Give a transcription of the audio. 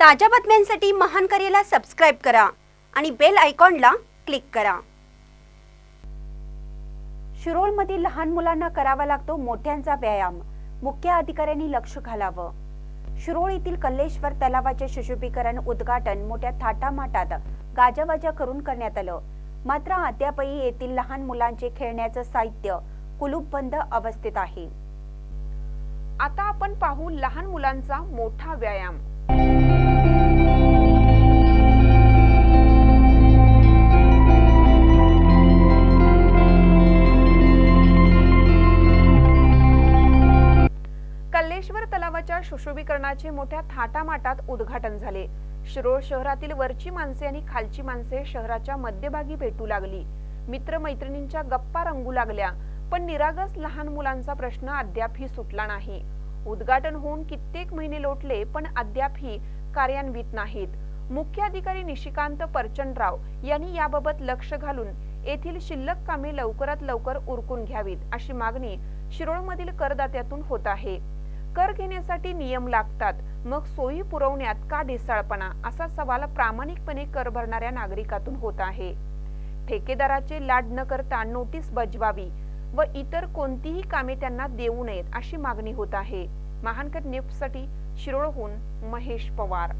ताज्या बातम्यांसाठी महान करेला सबस्क्राईब करा आणि बेल आयकॉनला क्लिक करा. शिरोळमधील लहान मुलांना करावा लागतो मोठ्यांचा व्यायाम. मुख्य अधिकाऱ्यांनी लक्ष घालावं. शिरोळ येथील कल्लेश्वर तलावाचे सुशोभीकरण उद्घाटन मोठ्या थाटामाटात गाजावाजा करून करण्यात आलं. मात्र अद्यापही येथील लहान मुलांचे खेळण्याचं साहित्य कुलूपबंद अवस्थेत आहे. आता आपण पाहू लहान मुलांचा मोठा व्यायाम. कल्लेश्वर तलावाच्या सुशोभीकरणाचे मोठ्या थाटामाटात उद्घाटन झाले. शिरोळ शहरातील वरची माणसे आणि खालची माणसे शहराच्या मध्यभागी भेटू लागली. मित्रमैत्रिणींच्या गप्पा रंगू लागल्या पण निरागस लहान मुलांचा प्रश्न अद्यापही सुटला नाही. उद्घाटन होऊन कित्येक महिने लोटले पण अद्यापही कार्यान्वित नाहीत. मुख्य अधिकारी निशिकांत परचंडराव यांनी याबाबत लक्ष घालून येथील शिल्लक कामे लवकरात लवकर उरकून घ्यावीत अशी मागणी शिरोळमधील करदात्यातून होत आहे. कर घेण्यासाठी नियम लागतात. मग सोयी पुरवण्यात का ढिसाळपणा? असा सवाल प्रामाणिकपणे कर भरणाऱ्या नागरिकातून होत आहे. ठेकेदाराचे लाड न करता नोटीस बजवावी व इतर कोणतीही कामे त्यांना देऊ नयेत अशी मागणी होत आहे. महानकर न्यूजसाठी शिरोळहून महेश पवार.